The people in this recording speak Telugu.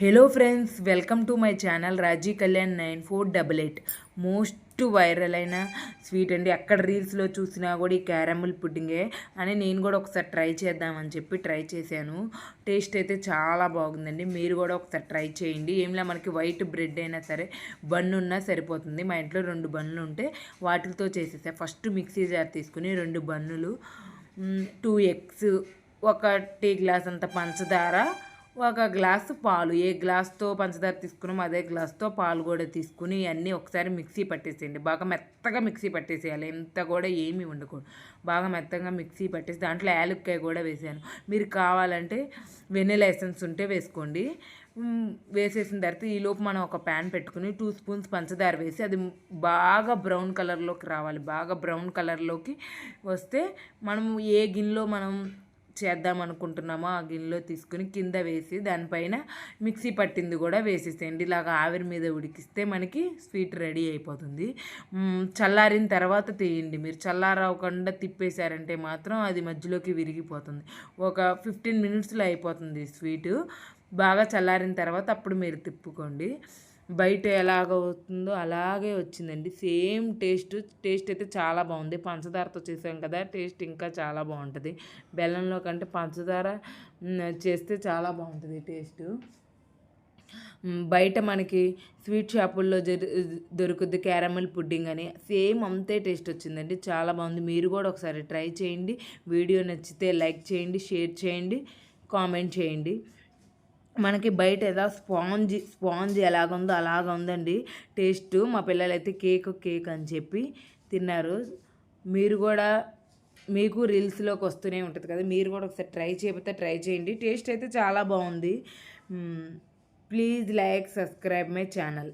Hello friends welcome to my channel Raji Kalyan nine four double eight most viral అయిన స్వీట్ అండి. ఎక్కడ రీల్స్లో చూసినా కూడా ఈ క్యారమిల్ పుడ్డింగే అని నేను కూడా ఒకసారి ట్రై చేద్దామని చెప్పి ట్రై చేశాను. టేస్ట్ అయితే చాలా బాగుందండి. మీరు కూడా ఒకసారి ట్రై చేయండి. ఏమిలా మనకి వైట్ బ్రెడ్ అయినా సరే బన్ను ఉన్నా సరిపోతుంది. మా ఇంట్లో రెండు బన్నులు ఉంటే వాటితో చేసేసా. ఫస్ట్ మిక్సీ జార్ తీసుకుని రెండు బన్నులు టూ ఎగ్స్ ఒక టీ గ్లాస్ అంత పంచదార ఒక గ్లాసు పాలు ఏ గ్లాస్తో పంచదార తీసుకున్నామో అదే గ్లాస్తో పాలు కూడా తీసుకుని అన్నీ ఒకసారి మిక్సీ పట్టేసేయండి. బాగా మెత్తగా మిక్సీ పట్టేసేయాలి. ఎంత కూడా ఏమీ ఉండకూడదు. బాగా మెత్తగా మిక్సీ పట్టేసి దాంట్లో యాలక్కాయ కూడా వేసాను. మీరు కావాలంటే వెన్నెల ఎసెన్స్ ఉంటే వేసుకోండి. వేసేసిన తర్వాత ఈలోపు మనం ఒక ప్యాన్ పెట్టుకుని టూ స్పూన్స్ పంచదార వేసి అది బాగా బ్రౌన్ కలర్లోకి రావాలి. బాగా బ్రౌన్ కలర్లోకి వస్తే మనం ఏ గిన్నెలో మనం చేద్దాం అనుకుంటున్నామో ఆ గిన్నెలో తీసుకుని కింద వేసి దానిపైన మిక్సీ పట్టింది కూడా వేసేసేయండి. ఇలాగ ఆవిరి మీద ఉడికిస్తే మనకి స్వీట్ రెడీ అయిపోతుంది. చల్లారిన తర్వాత తీయండి. మీరు చల్లారవకుండా తిప్పేశారంటే మాత్రం అది మధ్యలోకి విరిగిపోతుంది. ఒక ఫిఫ్టీన్ మినిట్స్లో అయిపోతుంది స్వీటు. బాగా చల్లారిన తర్వాత అప్పుడు మీరు తిప్పుకోండి. బయట ఎలాగ అవుతుందో అలాగే వచ్చిందండి. సేమ్ టేస్ట్ టేస్ట్ అయితే చాలా బాగుంది. పంచదారతో చేసాం కదా టేస్ట్ ఇంకా చాలా బాగుంటుంది. బెల్లంలో కంటే పంచదార చేస్తే చాలా బాగుంటుంది టేస్ట్. బయట మనకి స్వీట్ షాపుల్లో జరి దొరుకుద్ది క్యారమల్ పుడ్డింగ్ అని. సేమ్ అంతే టేస్ట్ వచ్చిందండి. చాలా బాగుంది. మీరు కూడా ఒకసారి ట్రై చేయండి. వీడియో నచ్చితే లైక్ చేయండి షేర్ చేయండి కామెంట్ చేయండి. మనకి బయట ఏదో స్పాంజ్ స్పాంజ్ ఎలాగుందో అలాగ ఉందండి. టేస్ట్ మా పిల్లలైతే కేక్ కేక్ అని చెప్పి తిన్నారు. మీరు కూడా మీకు రీల్స్లోకి వస్తూనే ఉంటుంది కదా మీరు కూడా ఒకసారి ట్రై చేయకపోతే ట్రై చేయండి. టేస్ట్ అయితే చాలా బాగుంది. Please like subscribe my channel.